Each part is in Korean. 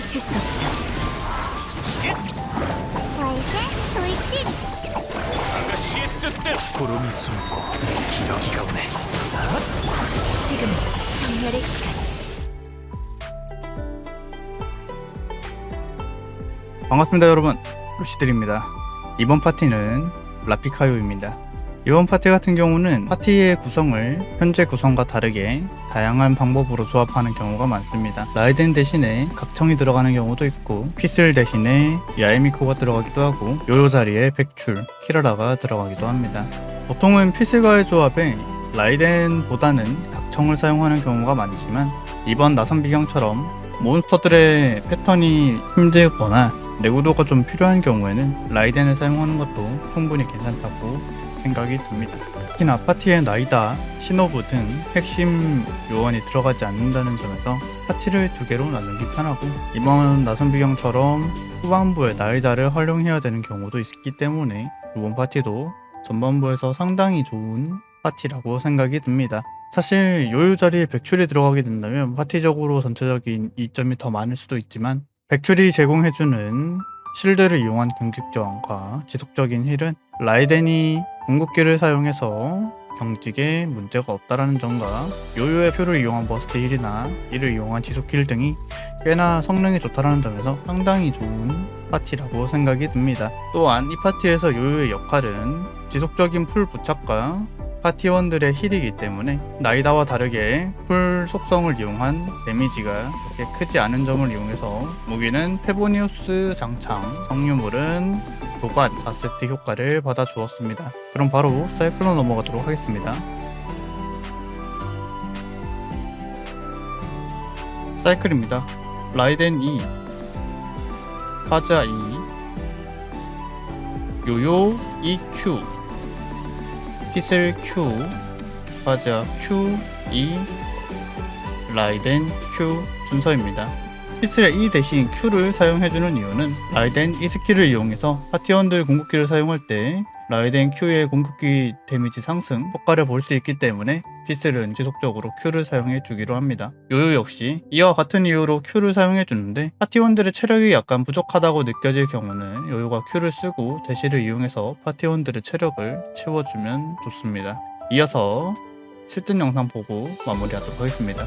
도망칠 수 없다. 월세 돌진. 아가씨의 뜻대로. 구름이 숨고 기러기가 오네. 지금은 정렬의 시간. 반갑습니다 여러분. 루시들입니다. 이번 파티는 라피카요입니다 이번 파티 같은 경우는 파티의 구성을 현재 구성과 다르게 다양한 방법으로 조합하는 경우가 많습니다. 라이덴 대신에 각청이 들어가는 경우도 있고 피슬 대신에 야에미코가 들어가기도 하고 요요 자리에 백출, 키라라가 들어가기도 합니다. 보통은 피슬과의 조합에 라이덴보다는 각청을 사용하는 경우가 많지만 이번 나선 비경처럼 몬스터들의 패턴이 힘들거나 내구도가 좀 필요한 경우에는 라이덴을 사용하는 것도 충분히 괜찮다고 생각이 듭니다. 특히나 파티에 나이다, 시노부 등 핵심 요원이 들어가지 않는다는 점에서 파티를 두 개로 나누기 편하고 이번 나선 비경처럼 후반부에 나이다를 활용해야 되는 경우도 있기 때문에 이번 파티도 전반부에서 상당히 좋은 파티라고 생각이 듭니다. 사실 요요 자리에 백출이 들어가게 된다면 파티적으로 전체적인 이점이 더 많을 수도 있지만 백출이 제공해주는 실드를 이용한 경직 저항과 지속적인 힐은 라이덴이 궁극기를 사용해서 경직에 문제가 없다라는 점과 요요의 큐를 이용한 버스트 힐이나 이를 이용한 지속 힐 등이 꽤나 성능이 좋다라는 점에서 상당히 좋은 파티라고 생각이 듭니다. 또한 이 파티에서 요요의 역할은 지속적인 풀 부착과 파티원들의 힐이기 때문에 나이다와 다르게 풀 속성을 이용한 데미지가 그렇게 크지 않은 점을 이용해서 무기는 페보니우스 장창, 성유물은 도관 4세트 효과를 받아 주었습니다. 그럼 바로 사이클론 넘어가도록 하겠습니다. 사이클입니다. 라이덴 2, 카자 2, 요요 EQ, 피셀 Q, 과자 Q, E, 라이덴 Q 순서입니다. 피셀의 E 대신 Q를 사용해주는 이유는 라이덴 E 스킬을 이용해서 파티원들 궁극기를 사용할 때 라이덴 Q의 궁극기 데미지 상승 효과를 볼 수 있기 때문에 피셀은 지속적으로 Q를 사용해 주기로 합니다. 요요 역시 이와 같은 이유로 Q를 사용해 주는데 파티원들의 체력이 약간 부족하다고 느껴질 경우는 요요가 Q를 쓰고 대시를 이용해서 파티원들의 체력을 채워주면 좋습니다. 이어서 실전 영상 보고 마무리하도록 하겠습니다.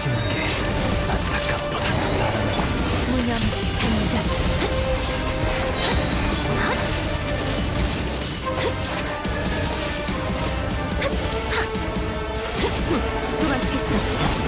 지는 게 안타깝도다. 무념 단장. 도망쳤어.